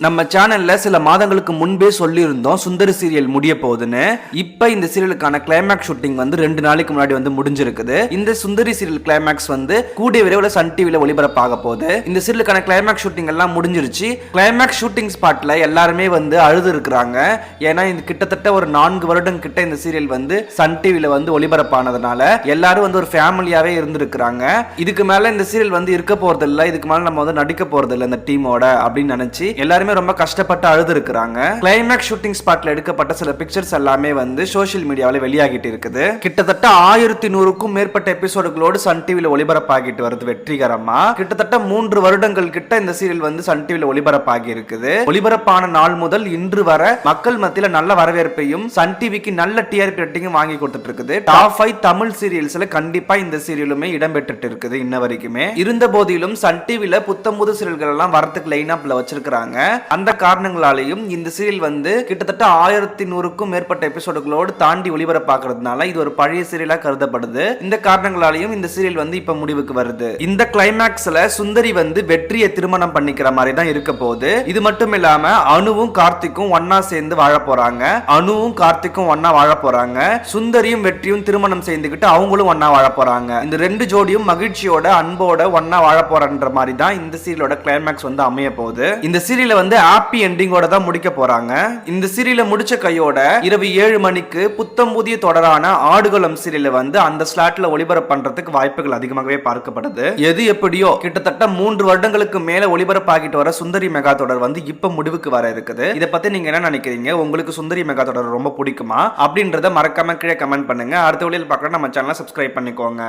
நம்ம சேனல்ல சில மாதங்களுக்கு முன்பே சொல்லியிருந்தோம் சுந்தரி சீரியல் முடிய போகுதுன்னு. இப்ப இந்த சீரியலுக்கான கிளைமேக்ஸ் ஷூட்டிங் வந்து ரெண்டு நாளைக்கு முன்னாடி வந்து முடிஞ்சிருக்குது. இந்த சுந்தரி சீரியல் கிளைமேக்ஸ் வந்து கூடிய விரைவில் சன் டிவியில் ஒளிபரப்பாக போகுது. இந்த சீரியலுக்கான கிளைமேக்ஸ் ஷூட்டிங் எல்லாம் முடிஞ்சிருச்சு. கிளைமேக்ஸ் ஷூட்டிங் ஸ்பாட்ல எல்லாருமே வந்து அழுது இருக்கிறாங்க ஏன்னா இந்த கிட்டத்தட்ட ஒரு நான்கு வருடம் கிட்ட இந்த சீரியல் வந்து சன் டிவியில் வந்து ஒளிபரப்பானதுனால எல்லாரும் வந்து ஒரு ஃபேமிலியாவே இருந்திருக்கிறாங்க. இதுக்கு மேல இந்த சீரியல் வந்து இருக்க போறது இதுக்கு மேல நம்ம வந்து நடிக்க போறது இந்த டீமோட அப்படின்னு நினைச்சு எல்லாருமே ரொம்ப கஷ்டப்பட்டு அழுது இருக்கிறாங்க கிளைமேக்ஸ் ஷூட்டிங் ஸ்பாட்ல எடுக்கப்பட்ட சில பிக்சர்ஸ் எல்லாமே வந்து சோஷியல் மீடியாவில் வெளியாகிட்டு இருக்குது. கிட்டத்தட்ட ஆயிரத்தி நூறுக்கும் மேற்பட்ட எபிசோடுகளோடு சன் டிவியில் ஒளிபரப்பாகிட்டு வருது வெற்றிகரமா. கிட்டத்தட்ட மூன்று வருடங்கள் கிட்ட இந்த சீரியல் வந்து சன் டிவியில் ஒளிபரப்பாகி இருக்குது. ஒளிபரப்பான நாள் முதல் இன்று வர மக்கள் மத்தியில நல்ல வரவேற்பையும் சன் டிவிக்கு நல்ல டிஆர்பி ரேட்டிங்கும் வாங்கி கொடுத்துட்டு இருக்குது டாப் ஃபைவ் தமிழ் சீரியல்ஸ்ல கண்டிப்பா இந்த சீரியலுமே இடம்பெற்றுட்டு இருக்குது இன்ன வரைக்குமே. இருந்த போதிலும் சன் டிவியில புத்தம் புது சீரியல்கள் எல்லாம் வரத்துக்கு லைன் அப்ல வச்சிருக்காங்க அந்த காரணங்களாலையும் இந்த சீரியல் வந்து கிட்டத்தட்ட ஆயிரத்தி நூறுக்கும் மேற்பட்ட எபிசோடுகளோடு தாண்டி ஒளிபரப்பாக்குறதுனால இது ஒரு பழைய சீரியலா கருதப்படுது. இந்த காரணங்களாலையும் இந்த சீரியல் வந்து இப்ப முடிவுக்கு வருது. இந்த கிளைமேக்ஸ்ல சுந்தரி வந்து வெற்றியை திருமணம் பண்ணிக்கிற மாதிரி தான் இருக்க போகுது. இது மட்டும் இல்லாம அணுவும் கார்த்திக்கும் ஒன்னா சேர்ந்து வாழ போறாங்க. அணுவும் கார்த்திக்கும் ஒன்னா வாழ போறாங்க. சுந்தரியும் வெற்றியும் திருமணம் செய்துக்கிட்டு அவங்களும் ஒன்னா வாழ போறாங்க. இந்த ரெண்டு ஜோடியும் மகிழ்ச்சியோட அன்போட ஒன்னா வாழ போறன்ற மாதிரி தான் இந்த சீரியலோட கிளைமேக்ஸ் வந்து அமைய போகுது. இந்த சீரியலை வந்து ஹாப்பி எண்டிங்கோட தான் முடிக்க போறாங்க. இந்த சீரியலை முடிச்ச கையோட இரவு ஏழு மணிக்கு புத்தம் புதிய தொடரான ஆடுகளம் சீரியலை வந்து அந்த ஸ்லாட்ல ஒளிபரப்பு பண்றதுக்கு வாய்ப்புகள் அதிகமாகவே பார்க்கப்படுது. எது எப்படியோ கிட்டத்தட்ட மூன்று வருடங்களுக்கு மேல ஒளிபரப்பாகிட்டு வர சுந்தரி மெகா தொடர் வந்து இப்ப முடிவுக்கு வர இருக்குது. இதை பத்தி நீங்க என்ன நினைக்கிறீங்க? உங்களுக்கு சுந்தரி மெகா தொடர் ரொம்ப பிடிக்குமா? அப்படின்றத மறக்காம கீழே கமெண்ட் பண்ணுங்க. அடுத்த வழியில் பார்க்கலாம் நம்ம சேனலை சப்ஸ்கிரைப் பண்ணிக்கோங்க.